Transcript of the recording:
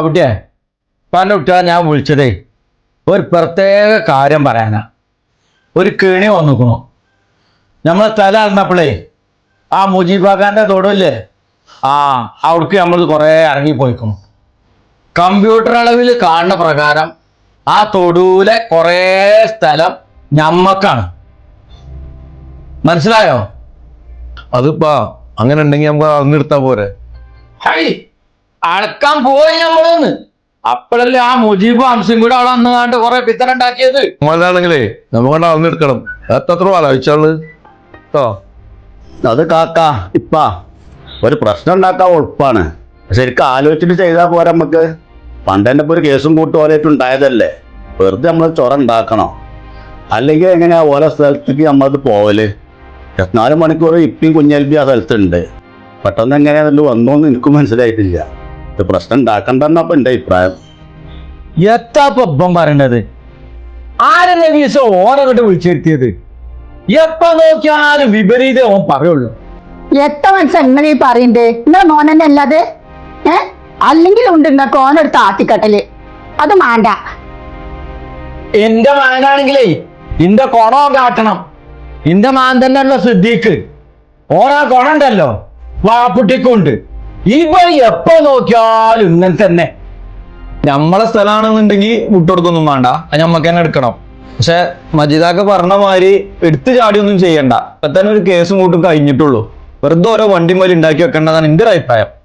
ബാബുട്ടിയെ പറഞ്ഞ കുട്ടിയാ ഞാൻ വിളിച്ചതേ ഒരു പ്രത്യേക കാര്യം പറയാനാ. ഒരു കേണി വന്നിക്കണു. നമ്മളെ തല അറിഞ്ഞപ്പോഴേ ആ മുജീബാഖാന്റെ തൊടില്ലേ ആ അവിടേക്ക് നമ്മൾ കുറേ ഇറങ്ങിപ്പോയിക്കണു കമ്പ്യൂട്ടർ അളവിൽ കാണുന്ന പ്രകാരം ആ തൊടുവിലെ കുറേ സ്ഥലം ഞമ്മക്കാണ്. മനസ്സിലായോ? അതിപ്പോ അങ്ങനെ ഉണ്ടെങ്കിൽ നമുക്ക് അന്ന് പോരെ. ഹൈ! അളക്കാൻ പോയി നമ്മളൊന്ന് അപ്പോഴല്ലേ ആ മുജീബ് ഹംസും കൂടെ അവിടെ വന്ന് കണ്ട് കുറെ പിത്തന ഉണ്ടാക്കിയത്. മോലാണെങ്കിലേ നമുക്ക് അന്ന് എടുക്കണം എത്ര ആലോചിച്ചാൾ കേട്ടോ അത് കാക്ക ഇപ്പാ. ഒരു പ്രശ്നം ഉണ്ടാക്കാൻ ഉറപ്പാണ്. ശരിക്കും ആലോചിച്ചിട്ട് ചെയ്താൽ പോരാ നമുക്ക് പണ്ട് തന്നെ ഒരു കേസും കൂട്ടും ഓലായിട്ട് ഉണ്ടായതല്ലേ. വെറുതെ നമ്മൾ ചൊറ ഉണ്ടാക്കണോ? അല്ലെങ്കിൽ എങ്ങനെയാ ഓരോ സ്ഥലത്തേക്ക് നമ്മളത് പോവൽ? ഇരുപത്തിനാല് മണിക്കൂർ ഇപ്പിയും കുഞ്ഞൽബി ആ സ്ഥലത്തുണ്ട്. പെട്ടെന്ന് എങ്ങനെയാണല്ലോ വന്നോന്ന് എനിക്കും മനസ്സിലായിട്ടില്ല. ഇത് പ്രശ്നം ഉണ്ടാക്കണ്ടെന്നപ്പോ എന്റെ അഭിപ്രായം. എത്താ ഇപ്പം പറയണത്? ദിവസം ഓനങ്ങോട്ട് വിളിച്ചിരുത്തിയത്? എപ്പ നോക്കിയാലും വിപരീതം ഓൻ പറയുള്ളൂ. എത്ര മനസ്സാ നിങ്ങൾ ഈ പറയണ്ടേ? നിങ്ങൾ മോനന്നെ അല്ലാതെ? ഏ? അല്ലെങ്കിൽ ഉണ്ട് നിങ്ങൾക്ക് ഓനെടുത്ത് ആട്ടിക്കട്ടൽ. അത് മാണ്ട. എന്റെ മാനാണെങ്കിലേ ഇന്റെ കൊണോ കാട്ടണം. ഇന്റെ മാൻ തന്നെയുള്ള സിദ്ദീഖ്. ഓനാ കൊണുണ്ടല്ലോ. വാപ്പുട്ടിക്കുണ്ട്. ഇവ എപ്പോ നോക്കിയാലും ഇങ്ങനെ തന്നെ. നമ്മളെ സ്ഥലമാണെന്നുണ്ടെങ്കിൽ വിട്ടുകൊടുക്കൊന്നും വേണ്ട. അത് ഞമ്മക്ക് തന്നെ എടുക്കണം. പക്ഷെ മജിദാക്ക പറഞ്ഞ മാതിരി എടുത്തു ചാടിയൊന്നും ചെയ്യണ്ട. ഇപ്പൊ തന്നെ ഒരു കേസും കൂട്ടും കഴിഞ്ഞിട്ടുള്ളൂ. വെറുതെ ഓരോ വണ്ടി മേലെ ഉണ്ടാക്കി വെക്കേണ്ടതാണ് എന്റെ ഒരു അഭിപ്രായം.